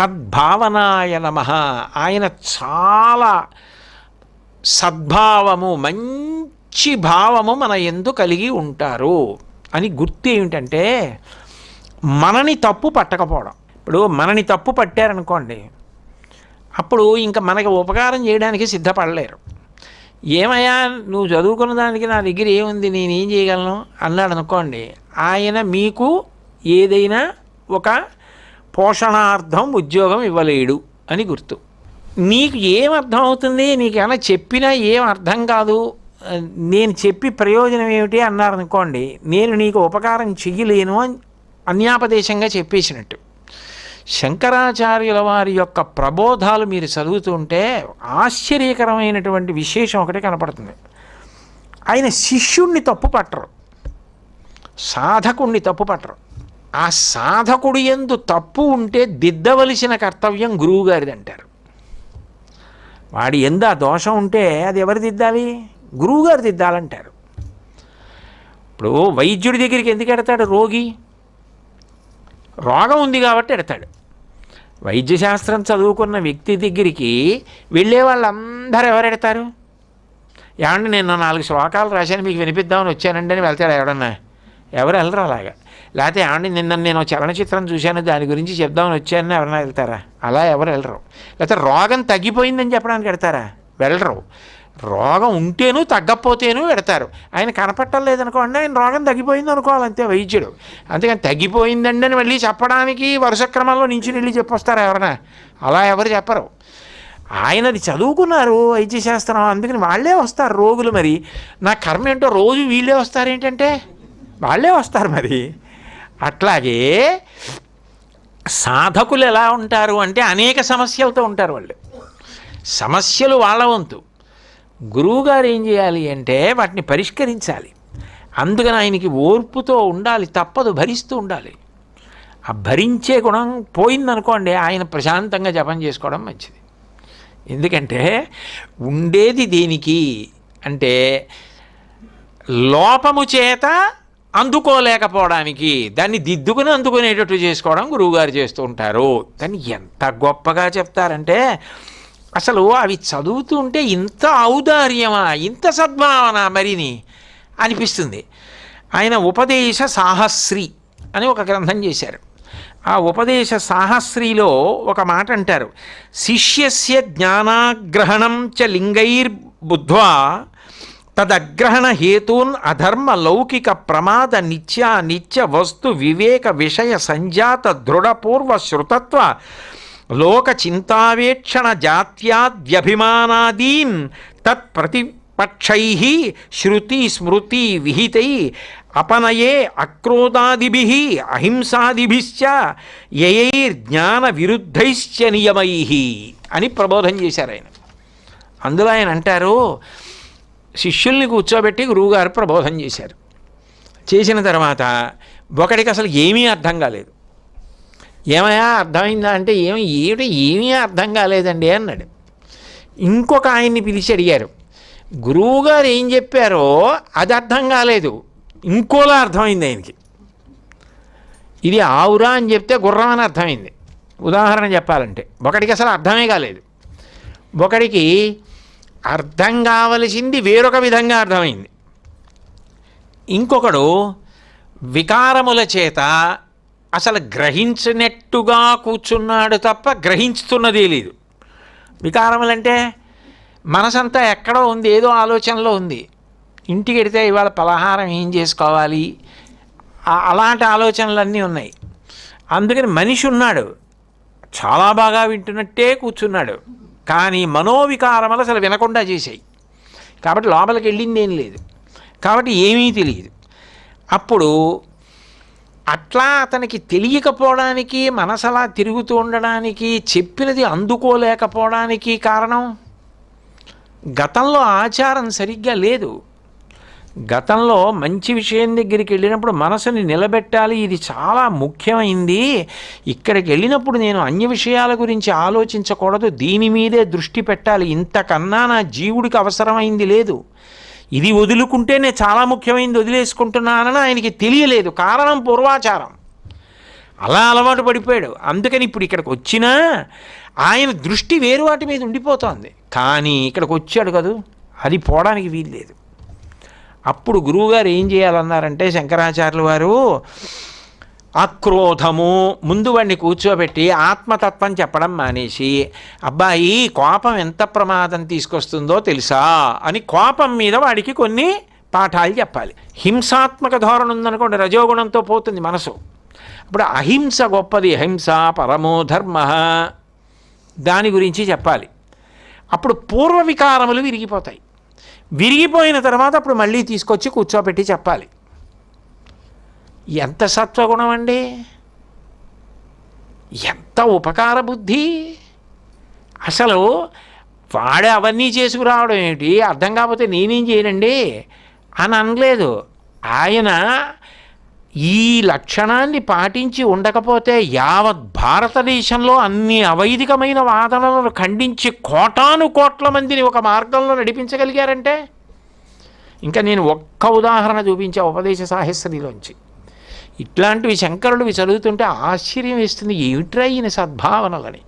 సద్భావనాయ నమ. ఆయన చాలా సద్భావము మంచి భావము మన ఎందు కలిగి ఉంటారు. అని గుర్తు ఏమిటంటే మనని తప్పు పట్టకపోవడం. ఇప్పుడు మనని తప్పు పట్టారనుకోండి అప్పుడు ఇంకా మనకి ఉపకారం చేయడానికి సిద్ధపడలేరు. ఏమయ్యా నువ్వు చదువుకున్న దానికి నా దగ్గర ఏముంది నేనేం చేయగలను? అన్నాడు అనుకోండి ఆయన మీకు ఏదైనా ఒక పోషణార్థం ఉద్యోగం ఇవ్వలేడు అని గుర్తు. నీకు ఏం అర్థం అవుతుంది నీకు చెప్పినా ఏం అర్థం కాదు? నేను చెప్పి ప్రయోజనం ఏమిటి అన్నారనుకోండి నేను నీకు ఉపకారం చెయ్యలేను అని అన్యాపదేశంగా చెప్పేసినట్టు. శంకరాచార్యుల వారి యొక్క ప్రబోధాలు మీరు చదువుతుంటే ఆశ్చర్యకరమైనటువంటి విశేషం ఒకటి కనపడుతుంది. ఆయన శిష్యుణ్ణి తప్పు పట్టరు సాధకుణ్ణి తప్పు పట్టరు ఆ సాధకుడు ఎందు తప్పు ఉంటే దిద్దవలసిన కర్తవ్యం గురువుగారిది అంటారు. వాడి ఎందు ఆ దోషం ఉంటే అది ఎవరు దిద్దాలి? గురువుగారు దిద్దాలంటారు. ఇప్పుడు వైద్యుడి దగ్గరికి ఎందుకు ఎడతాడు రోగి? రోగం ఉంది కాబట్టి ఎడతాడు. వైద్యశాస్త్రం చదువుకున్న వ్యక్తి దగ్గరికి వెళ్ళే వాళ్ళందరూ ఎవరు ఎడతారు? ఏమండి నేను నాలుగు శ్లోకాలు రాశాను మీకు వినిపిద్దామని వచ్చానండి అని వెళ్తాడు ఎవడన్నా? ఎవరు వెళ్ళరు అలాగా. లేకపోతే ఏమండి నిన్న నేను చలనచిత్రం చూశాను దాని గురించి చెప్దామని వచ్చానని ఎవరైనా వెళ్తారా? అలా ఎవరు వెళ్ళరు. లేకపోతే రోగం తగ్గిపోయిందని చెప్పడానికి వెడతారా వెళ్ళరు. రోగం ఉంటేనూ తగ్గకపోతేనూ పెడతారు ఆయన కనపట్టలేదనుకోండి ఆయన రోగం తగ్గిపోయింది అనుకోవాలి అంతే వైద్యుడు. అంతేగాని తగ్గిపోయిందండి అని మళ్ళీ చెప్పడానికి వరుస క్రమంలో నుంచి వెళ్ళి చెప్పొస్తారా ఎవరైనా? అలా ఎవరు చెప్పరు. ఆయనది చదువుకున్నారు వైద్యశాస్త్రం అందుకని వాళ్ళే వస్తారు రోగులు మరి. నా కర్మ ఏంటో రోజు వీళ్ళే వస్తారు ఏంటంటే వాళ్ళే వస్తారు మరి. అట్లాగే సాధకులు ఎలా ఉంటారు అంటే అనేక సమస్యలతో ఉంటారు వాళ్ళు. సమస్యలు వాళ్ళ వంతు. గురువుగారు ఏం చేయాలి అంటే వాటిని పరిష్కరించాలి. అందుకని ఆయనకి ఓర్పుతో ఉండాలి తప్పదు భరిస్తూ ఉండాలి. ఆ భరించే గుణం పోయిందనుకోండి ఆయన ప్రశాంతంగా జపం చేసుకోవడం మంచిది. ఎందుకంటే ఉండేది దేనికి అంటే లోపము చేత అందుకోలేకపోవడానికి దాన్ని దిద్దుకుని అందుకునేటట్టు చేసుకోవడం గురువుగారు చేస్తూ ఉంటారు. దాన్ని ఎంత గొప్పగా చెప్తారంటే అసలు అవి చదువుతుంటే ఇంత ఔదార్యమా ఇంత సద్భావన మరిని అనిపిస్తుంది. ఆయన ఉపదేశ సాహస్రి అని ఒక గ్రంథం చేశారు. ఆ ఉపదేశ సాహస్రిలో ఒక మాట అంటారు. శిష్యస్య జ్ఞానాగ్రహణం చ లింగైర్ బుద్ధ్వా తదగ్రహణ హేతూన్ అధర్మ లౌకిక ప్రమాద నిత్య నిత్య వస్తు వివేక విషయ సంజాత దృఢపూర్వ శృతత్వ లోక చింతావేక్షణ జాత్యాద్యభిమానాదీన్ తత్ప్రతిపక్షై శృతి స్మృతి విహితై అపనయే అక్రోధాదిభి అహింసాదిభిశ్చ యయైర్జ్ఞాన విరుద్ధైశ్చ నియమై అని ప్రబోధం చేశారు ఆయన. అందులో ఆయన అంటారు శిష్యుల్ని కూర్చోబెట్టి గురువుగారు ప్రబోధం చేశారు. చేసిన తర్వాత ఒకడికి అసలు ఏమీ అర్థం కాలేదు. ఏమయ్యా అర్థమైందా అంటే ఏమి ఏమిటి ఏమీ అర్థం కాలేదండి అన్నాడు. ఇంకొక ఆయన్ని పిలిచి అడిగారు గురువుగారు ఏం చెప్పారో అది అర్థం కాలేదు. ఇంకోలా అర్థమైంది ఆయనకి. ఇది ఆవురా అని చెప్తే గుర్రం అని అర్థమైంది. ఉదాహరణ చెప్పాలంటే ఒకడికి అసలు అర్థమే కాలేదు. ఒకడికి అర్థం కావలసింది వేరొక విధంగా అర్థమైంది. ఇంకొకడు వికారముల చేత అసలు గ్రహించినట్టుగా కూర్చున్నాడు తప్ప గ్రహించుతున్నదే లేదు. వికారములంటే మనసంతా ఎక్కడో ఉంది ఏదో ఆలోచనలో ఉంది. ఇంటికి వెడితే ఇవాళ పలహారం ఏం చేసుకోవాలి? అలాంటి ఆలోచనలన్నీ ఉన్నాయి. అందుకని మనిషి ఉన్నాడు చాలా బాగా వింటున్నట్టే కూర్చున్నాడు. కానీ మనోవికారములు అసలు వినకుండా చేశాయి. కాబట్టి లోపలికి వెళ్ళింది ఏం లేదు. కాబట్టి ఏమీ తెలియదు. అప్పుడు అట్లా అతనికి తెలియకపోవడానికి మనసలా తిరుగుతూ ఉండడానికి చెప్పినది అందుకోలేకపోవడానికి కారణం గతంలో ఆచారం సరిగ్గా లేదు. గతంలో మంచి విషయం దగ్గరికి వెళ్ళినప్పుడు మనసుని నిలబెట్టాలి ఇది చాలా ముఖ్యమైంది. ఇక్కడికి వెళ్ళినప్పుడు నేను అన్య విషయాల గురించి ఆలోచించకూడదు దీని మీదే దృష్టి పెట్టాలి. ఇంతకన్నా నా జీవుడికి అవసరమైంది లేదు. ఇది వదులుకుంటే నేను చాలా ముఖ్యమైనది వదిలేసుకుంటున్నానని ఆయనకి తెలియలేదు. కారణం పూర్వాచారం. అలా అలవాటు పడిపోయాడు. అందుకని ఇప్పుడు ఇక్కడికి వచ్చినా ఆయన దృష్టి వేరు వాటి మీద ఉండిపోతోంది. కానీ ఇక్కడికి వచ్చాడు కదూ అది పోవడానికి వీలు లేదు అప్పుడు గురువుగారు ఏం చేయాలన్నారంటే శంకరాచార్యులు వారు ఆక్రోధము ముందు వాడిని కూర్చోబెట్టి ఆత్మతత్వం చెప్పడం మానేసి అబ్బాయి కోపం ఎంత ప్రమాదం తీసుకొస్తుందో తెలుసా అని కోపం మీద వాడికి కొన్ని పాఠాలు చెప్పాలి. హింసాత్మక ధోరణి ఉందనుకోండి రజోగుణంతో పోతుంది మనసు. అప్పుడు అహింస గొప్పది హింస పరమో ధర్మ దాని గురించి చెప్పాలి. అప్పుడు పూర్వ వికారములు విరిగిపోతాయి. విరిగిపోయిన తర్వాత అప్పుడు మళ్ళీ తీసుకొచ్చి కూర్చోబెట్టి చెప్పాలి. ఎంత సత్వగుణం అండి? ఎంత ఉపకార బుద్ధి? అసలు వాడే అవన్నీ చేసుకురావడం ఏమిటి అర్థం కాకపోతే నేనేం చేయనండి? అని అనలేదు. ఆయన ఈ లక్షణాన్ని పాటించి ఉండకపోతే యావత్ భారతదేశంలో అన్ని అవైదికమైన వాదనలను ఖండించి కోటాను కోట్ల మందిని ఒక మార్గంలో నడిపించగలిగారంటే? ఇంకా నేను ఒక్క ఉదాహరణ చూపించే ఉపదేశ సాహస్రిలోంచి ఇట్లాంటివి శంకరుడివి చదువుతుంటే ఆశ్చర్యం వేస్తుంది ఏమిట్రా ఈయన సద్భావనలని?